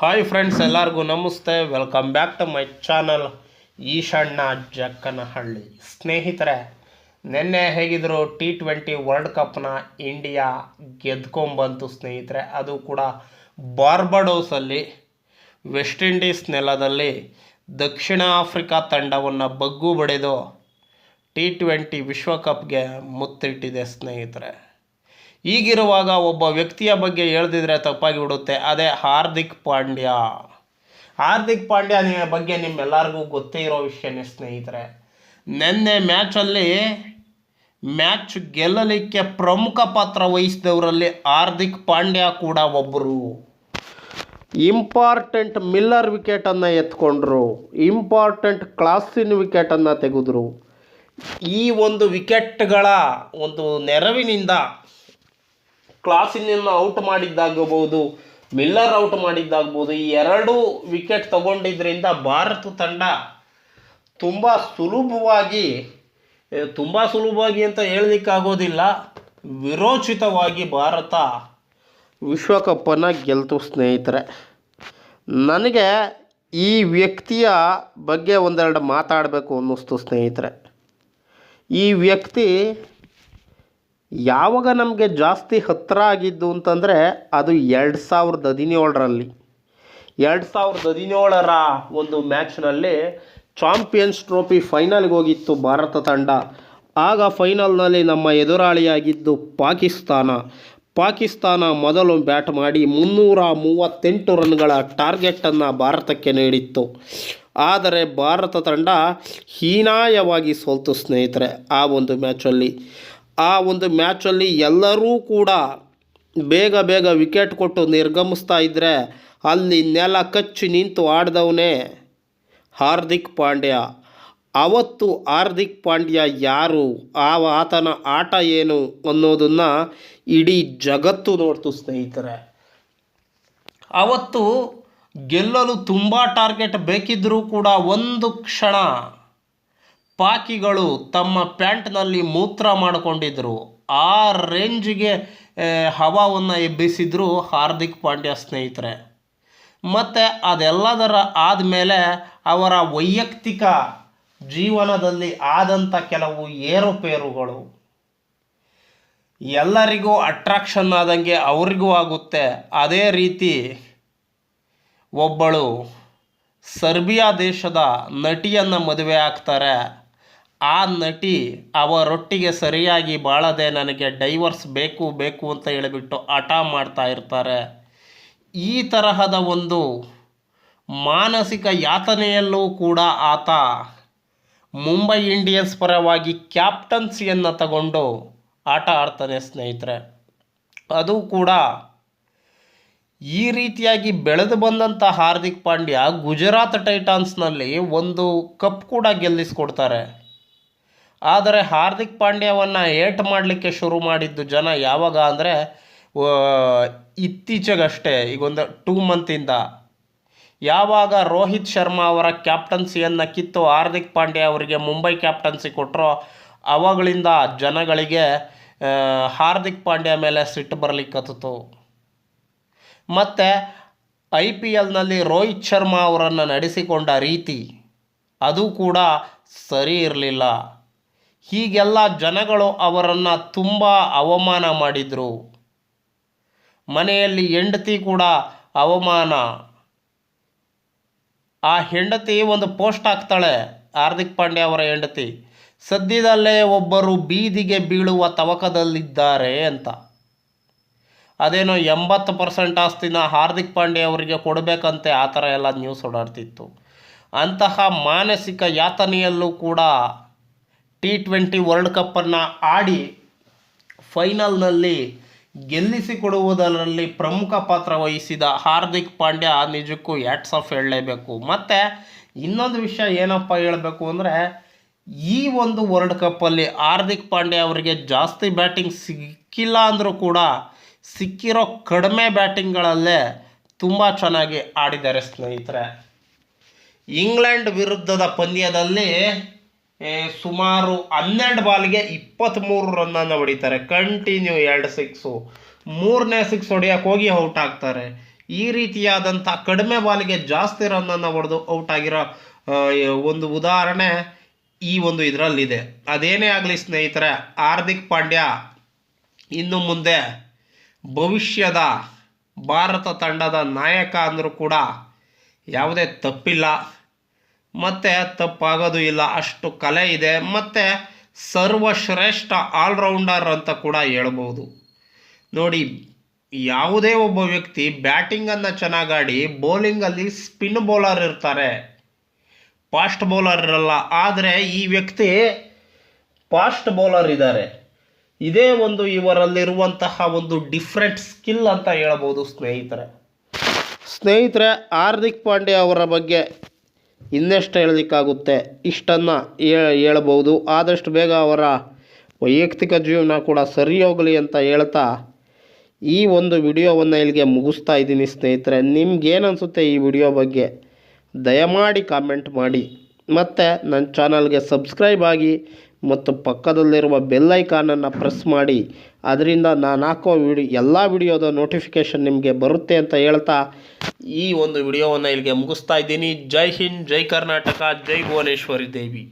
Hi friends ಎಲ್ಲರಿಗೂ ನಮಸ್ತೆ. Welcome back to my channel Eshanna Jakkanahalli. ಸ್ನೇಹಿತರೆ, ನಿನ್ನೆ ಹೇಗಿದ್ರು ಟಿ ಟ್ವೆಂಟಿ ವರ್ಲ್ಡ್ ಕಪ್ನ ಇಂಡಿಯಾ ಗೆದ್ಕೊಂಬಂತು ಸ್ನೇಹಿತರೆ. ಅದು ಕೂಡ ಬಾರ್ಬಡೋಸಲ್ಲಿ ವೆಸ್ಟ್ ಇಂಡೀಸ್ ನೆಲದಲ್ಲಿ ದಕ್ಷಿಣ ಆಫ್ರಿಕಾ ತಂಡವನ್ನು ಬಗ್ಗು ಬಡಿದು ಟಿ ಟ್ವೆಂಟಿ ವಿಶ್ವಕಪ್ಗೆ ಮುತ್ತಿಟ್ಟಿದೆ ಸ್ನೇಹಿತರೆ. ಈಗಿರುವಾಗ ಒಬ್ಬ ವ್ಯಕ್ತಿಯ ಬಗ್ಗೆ ಹೇಳ್ದಿದ್ರೆ ತಪ್ಪಾಗಿ ಬಿಡುತ್ತೆ. ಅದೇ ಹಾರ್ದಿಕ್ ಪಾಂಡ್ಯ. ಹಾರ್ದಿಕ್ ಪಾಂಡ್ಯ ನಿಮ್ಮ ಬಗ್ಗೆ ನಿಮ್ಮೆಲ್ಲರಿಗೂ ಗೊತ್ತೇ ಇರೋ ವಿಷಯನೇ ಸ್ನೇಹಿತರೆ. ನಿನ್ನೆ ಮ್ಯಾಚಲ್ಲಿ ಮ್ಯಾಚ್ ಗೆಲ್ಲಲಿಕ್ಕೆ ಪ್ರಮುಖ ಪಾತ್ರ ವಹಿಸಿದವರಲ್ಲಿ ಹಾರ್ದಿಕ್ ಪಾಂಡ್ಯ ಕೂಡ ಒಬ್ಬರು ಇಂಪಾರ್ಟೆಂಟ್ ಮಿಲ್ಲರ್ ವಿಕೆಟನ್ನು ಎತ್ಕೊಂಡ್ರು. ಇಂಪಾರ್ಟೆಂಟ್ ಕ್ಲಾಸಿನ ವಿಕೆಟನ್ನು ತೆಗೆದ್ರು. ಈ ಒಂದು ವಿಕೆಟ್ಗಳ ಒಂದು ನೆರವಿನಿಂದ ಕ್ಲಾಸಿನಿಂದ ಔಟ್ ಮಾಡಿದ್ದಾಗಬಹುದು, ಮಿಲ್ಲರ್ ಔಟ್ ಮಾಡಿದ್ದಾಗ್ಬೋದು ಈ ಎರಡು ವಿಕೆಟ್ ತಗೊಂಡಿದ್ರಿಂದ ಭಾರತ ತಂಡ ತುಂಬ ಸುಲಭವಾಗಿ ತುಂಬ ಸುಲಭವಾಗಿ ಅಂತ ಹೇಳಲಿಕ್ಕಾಗೋದಿಲ್ಲ. ವಿರೋಚಿತವಾಗಿ ಭಾರತ ವಿಶ್ವಕಪ್ಪನ್ನು ಗೆಲ್ತು ಸ್ನೇಹಿತರೆ. ನನಗೆ ಈ ವ್ಯಕ್ತಿಯ ಬಗ್ಗೆ ಒಂದೆರಡು ಮಾತಾಡಬೇಕು ಅನ್ನಿಸ್ತು ಸ್ನೇಹಿತರೆ. ಈ ವ್ಯಕ್ತಿ ಯಾವಾಗ ನಮಗೆ ಜಾಸ್ತಿ ಹತ್ತಿರ ಆಗಿದ್ದು ಅಂತಂದರೆ ಅದು ಎರಡು ಸಾವಿರದ ಹದಿನೇಳರಲ್ಲಿ. ಎರಡು ಸಾವಿರದ ಹದಿನೇಳರ ಒಂದು ಮ್ಯಾಚ್ನಲ್ಲಿ ಚಾಂಪಿಯನ್ಸ್ ಟ್ರೋಫಿ ಫೈನಲ್ಗೆ ಹೋಗಿತ್ತು ಭಾರತ ತಂಡ. ಆಗ ಫೈನಲ್ನಲ್ಲಿ ನಮ್ಮ ಎದುರಾಳಿಯಾಗಿದ್ದು ಪಾಕಿಸ್ತಾನ. ಪಾಕಿಸ್ತಾನ ಮೊದಲು ಬ್ಯಾಟ್ ಮಾಡಿ ಮುನ್ನೂರ ಮೂವತ್ತೆಂಟು ರನ್ಗಳ ಟಾರ್ಗೆಟನ್ನು ಭಾರತಕ್ಕೆ ನೀಡಿತ್ತು. ಆದರೆ ಭಾರತ ತಂಡ ಹೀನಾಯವಾಗಿ ಸೋಲ್ತು ಸ್ನೇಹಿತರೆ ಆ ಒಂದು ಮ್ಯಾಚಲ್ಲಿ. ಆ ಒಂದು ಮ್ಯಾಚಲ್ಲಿ ಎಲ್ಲರೂ ಕೂಡ ಬೇಗ ಬೇಗ ವಿಕೆಟ್ ಕೊಟ್ಟು ನಿರ್ಗಮಿಸ್ತಾ ಇದ್ದರೆ ಅಲ್ಲಿ ನೆಲ ಕಚ್ಚಿ ನಿಂತು ಆಡ್ದವನೇ ಹಾರ್ದಿಕ್ ಪಾಂಡ್ಯ. ಅವತ್ತು ಹಾರ್ದಿಕ್ ಪಾಂಡ್ಯ ಯಾರು? ಆ ಆತನ ಆಟ ಏನು ಅನ್ನೋದನ್ನು ಇಡೀ ಜಗತ್ತು ನೋಡ್ತು ಸ್ನೇಹಿತರೆ. ಅವತ್ತು ಗೆಲ್ಲಲು ತುಂಬ ಟಾರ್ಗೆಟ್ ಬೇಕಿದ್ದರೂ ಕೂಡ ಒಂದು ಕ್ಷಣ ಪಾಕಿಗಳು ತಮ್ಮ ಪ್ಯಾಂಟ್ನಲ್ಲಿ ಮೂತ್ರ ಮಾಡಿಕೊಂಡಿದ್ದರು ಆ ರೇಂಜ್ಗೆ ಹವಾವನ್ನು ಎಬ್ಬಿಸಿದ್ರು ಹಾರ್ದಿಕ್ ಪಾಂಡ್ಯ ಸ್ನೇಹಿತರೆ. ಮತ್ತು ಅದೆಲ್ಲದರ ಆದಮೇಲೆ ಅವರ ವೈಯಕ್ತಿಕ ಜೀವನದಲ್ಲಿ ಆದಂಥ ಕೆಲವು ಏರುಪೇರುಗಳು. ಎಲ್ಲರಿಗೂ ಅಟ್ರಾಕ್ಷನ್ ಆದಂಗೆ ಅವರಿಗೂ ಆಗುತ್ತೆ. ಅದೇ ರೀತಿ ಒಬ್ಬಳು ಸರ್ಬಿಯಾ ದೇಶದ ನಟಿಯನ್ನು ಮದುವೆ ಆಗ್ತಾರೆ. ಆ ನಟಿ ಅವರೊಟ್ಟಿಗೆ ಸರಿಯಾಗಿ ಬಾಳದೆ ನನಗೆ ಡೈವರ್ಸ್ ಬೇಕು ಬೇಕು ಅಂತ ಹೇಳಿಬಿಟ್ಟು ಹಠ ಮಾಡ್ತಾ ಇರ್ತಾರೆ. ಈ ತರಹದ ಒಂದು ಮಾನಸಿಕ ಯಾತನೆಯಲ್ಲೂ ಕೂಡ ಆತ ಮುಂಬೈ ಇಂಡಿಯನ್ಸ್ ಪರವಾಗಿ ಕ್ಯಾಪ್ಟನ್ಸಿಯನ್ನು ತಗೊಂಡು ಆಟ ಆಡ್ತಾನೆ ಸ್ನೇಹಿತರೆ. ಅದು ಕೂಡ ಈ ರೀತಿಯಾಗಿ ಬೆಳೆದು ಬಂದಂಥ ಹಾರ್ದಿಕ್ ಪಾಂಡ್ಯ ಗುಜರಾತ್ ಟೈಟಾನ್ಸ್ನಲ್ಲಿ ಒಂದು ಕಪ್ ಕೂಡ ಗೆಲ್ಲಿಸ್ಕೊಡ್ತಾರೆ. ಆದರೆ ಹಾರ್ದಿಕ್ ಪಾಂಡ್ಯವನ್ನು ಏಟ್ ಮಾಡಲಿಕ್ಕೆ ಶುರು ಮಾಡಿದ್ದು ಜನ ಯಾವಾಗ ಅಂದರೆ ಇತ್ತೀಚೆಗಷ್ಟೇ ಈಗ ಒಂದು ಟೂ ಮಂತಿಂದ ಯಾವಾಗ ರೋಹಿತ್ ಶರ್ಮಾ ಅವರ ಕ್ಯಾಪ್ಟನ್ಸಿಯನ್ನು ಕಿತ್ತು ಹಾರ್ದಿಕ್ ಪಾಂಡ್ಯ ಅವರಿಗೆ ಮುಂಬೈ ಕ್ಯಾಪ್ಟನ್ಸಿ ಕೊಟ್ಟರೋ ಅವಾಗಳಿಂದ ಜನಗಳಿಗೆ ಹಾರ್ದಿಕ್ ಪಾಂಡ್ಯ ಮೇಲೆ ಸಿಟ್ಟು ಬರಲಿಕ್ಕತ್ತಿತು ಮತ್ತು ಐ ಪಿ ಎಲ್ನಲ್ಲಿ ರೋಹಿತ್ ಶರ್ಮಾ ಅವರನ್ನು ನಡೆಸಿಕೊಂಡ ರೀತಿ, ಅದು ಕೂಡ ಸರಿ ಇರಲಿಲ್ಲ. ಹೀಗೆಲ್ಲ ಜನಗಳು ಅವರನ್ನು ತುಂಬ ಅವಮಾನ ಮಾಡಿದರು. ಮನೆಯಲ್ಲಿ ಹೆಂಡತಿ ಕೂಡ ಅವಮಾನ. ಆ ಹೆಂಡತಿ ಒಂದು ಪೋಸ್ಟ್ ಹಾಕ್ತಾಳೆ, ಹಾರ್ದಿಕ್ ಪಾಂಡ್ಯ ಅವರ ಹೆಂಡತಿ. ಸದ್ಯದಲ್ಲೇ ಒಬ್ಬರು ಬೀದಿಗೆ ಬೀಳುವ ತವಕದಲ್ಲಿದ್ದಾರೆ ಅಂತ. ಅದೇನೋ ಎಂಬತ್ತು ಪರ್ಸೆಂಟ್ ಆಸ್ತಿನ ಹಾರ್ದಿಕ್ ಪಾಂಡ್ಯ ಅವರಿಗೆ ಕೊಡಬೇಕಂತೆ ಆ ಥರ ಎಲ್ಲ ನ್ಯೂಸ್ ಓಡಾಡ್ತಿತ್ತು. ಅಂತಹ ಮಾನಸಿಕ ಯಾತನೆಯಲ್ಲೂ ಕೂಡ ಟಿ ಟ್ವೆಂಟಿ ವರ್ಲ್ಡ್ ಕಪ್ಪನ್ನು ಆಡಿ ಫೈನಲ್ನಲ್ಲಿ ಗೆಲ್ಲಿಸಿಕೊಡುವುದರಲ್ಲಿ ಪ್ರಮುಖ ಪಾತ್ರ ವಹಿಸಿದ ಹಾರ್ದಿಕ್ ಪಾಂಡ್ಯ ನಿಜಕ್ಕೂ ಹ್ಯಾಟ್ಸ್ ಆಫ್ ಹೇಳಲೇಬೇಕು. ಮತ್ತು ಇನ್ನೊಂದು ವಿಷಯ ಏನಪ್ಪ ಹೇಳಬೇಕು ಅಂದರೆ ಈ ಒಂದು ವರ್ಲ್ಡ್ ಕಪ್ಪಲ್ಲಿ ಹಾರ್ದಿಕ್ ಪಾಂಡ್ಯ ಅವರಿಗೆ ಜಾಸ್ತಿ ಬ್ಯಾಟಿಂಗ್ ಸಿಕ್ಕಿಲ್ಲ ಅಂದರೂ ಕೂಡ ಸಿಕ್ಕಿರೋ ಕಡಿಮೆ ಬ್ಯಾಟಿಂಗ್ಗಳಲ್ಲೇ ತುಂಬ ಚೆನ್ನಾಗಿ ಆಡಿದ್ದಾರೆ ಸ್ನೇಹಿತರೆ. ಇಂಗ್ಲೆಂಡ್ ವಿರುದ್ಧದ ಪಂದ್ಯದಲ್ಲಿ ಸುಮಾರು ಹನ್ನೆರಡು ಬಾಲ್ಗೆ ಇಪ್ಪತ್ತ್ಮೂರು ರನ್ನನ್ನು ಹೊಡಿತಾರೆ. ಕಂಟಿನ್ಯೂ ಎರಡು ಸಿಕ್ಸು ಮೂರನೇ ಸಿಕ್ಸ್ ಹೊಡಿಯೋಕ್ಕೆ ಹೋಗಿ ಔಟ್ ಆಗ್ತಾರೆ. ಈ ರೀತಿಯಾದಂಥ ಕಡಿಮೆ ಬಾಲಿಗೆ ಜಾಸ್ತಿ ರನ್ನನ್ನು ಹೊಡೆದು ಔಟ್ ಆಗಿರೋ ಒಂದು ಉದಾಹರಣೆ ಈ ಒಂದು ಇದರಲ್ಲಿದೆ. ಅದೇನೇ ಆಗಲಿ ಸ್ನೇಹಿತರೆ, ಹಾರ್ದಿಕ್ ಪಾಂಡ್ಯ ಇನ್ನು ಮುಂದೆ ಭವಿಷ್ಯದ ಭಾರತ ತಂಡದ ನಾಯಕ ಅಂದರೂ ಕೂಡ ಯಾವುದೇ ತಪ್ಪಿಲ್ಲ. ಮತ್ತು ತಪ್ಪಾಗೋದು ಇಲ್ಲ, ಅಷ್ಟು ಕಲೆ ಇದೆ. ಮತ್ತು ಸರ್ವಶ್ರೇಷ್ಠ ಆಲ್ರೌಂಡರ್ ಅಂತ ಕೂಡ ಹೇಳ್ಬೋದು. ನೋಡಿ, ಯಾವುದೇ ಒಬ್ಬ ವ್ಯಕ್ತಿ ಬ್ಯಾಟಿಂಗನ್ನು ಚೆನ್ನಾಗಾಡಿ ಬೌಲಿಂಗಲ್ಲಿ ಸ್ಪಿನ್ ಬೌಲರ್ ಇರ್ತಾರೆ. ಫಾಸ್ಟ್ ಬೌಲರ್ ಇರಲ್ಲ, ಆದರೆ ಈ ವ್ಯಕ್ತಿ ಫಾಸ್ಟ್ ಬೌಲರ್ ಇದ್ದಾರೆ. ಇದೇ ಒಂದು ಇವರಲ್ಲಿರುವಂತಹ ಒಂದು ಡಿಫ್ರೆಂಟ್ ಸ್ಕಿಲ್ ಅಂತ ಹೇಳ್ಬೋದು ಸ್ನೇಹಿತರೆ. ಸ್ನೇಹಿತರೆ, ಹಾರ್ದಿಕ್ ಪಾಂಡೆ ಅವರ ಬಗ್ಗೆ ಇನ್ನೆಷ್ಟು ಹೇಳಲಿಕ್ಕಾಗುತ್ತೆ? ಇಷ್ಟನ್ನು ಹೇಳ್ಬೋದು ಆದಷ್ಟು ಬೇಗ ಅವರ ವೈಯಕ್ತಿಕ ಜೀವನ ಕೂಡ ಸರಿ ಹೋಗಲಿ ಅಂತ ಹೇಳ್ತಾ ಈ ಒಂದು ವಿಡಿಯೋವನ್ನು ಇಲ್ಲಿಗೆ ಮುಗಿಸ್ತಾ ಇದ್ದೀನಿ ಸ್ನೇಹಿತರೆ. ನಿಮ್ಗೇನು ಅನಿಸುತ್ತೆ ಈ ವಿಡಿಯೋ ಬಗ್ಗೆ? ದಯಮಾಡಿ ಕಾಮೆಂಟ್ ಮಾಡಿ. ಮತ್ತು ನನ್ನ ಚಾನಲ್ಗೆ ಸಬ್ಸ್ಕ್ರೈಬ್ ಆಗಿ ಮತ್ತು ಪಕ್ಕದಲ್ಲಿರುವ ಬೆಲ್ ಐಕಾನನ್ನು ಪ್ರೆಸ್ ಮಾಡಿ, ಅದರಿಂದ ನಾನು ಹಾಕೋ ವಿಡಿಯೋ ಎಲ್ಲ ವಿಡಿಯೋದ ನೋಟಿಫಿಕೇಷನ್ ನಿಮಗೆ ಬರುತ್ತೆ ಅಂತ ಹೇಳ್ತಾ ಈ ಒಂದು ವಿಡಿಯೋವನ್ನು ಇಲ್ಲಿಗೆ ಮುಗಿಸ್ತಾ ಇದ್ದೀನಿ. ಜೈ ಹಿಂದ್, ಜೈ ಕರ್ನಾಟಕ, ಜೈ ಭುವನೇಶ್ವರಿ ದೇವಿ.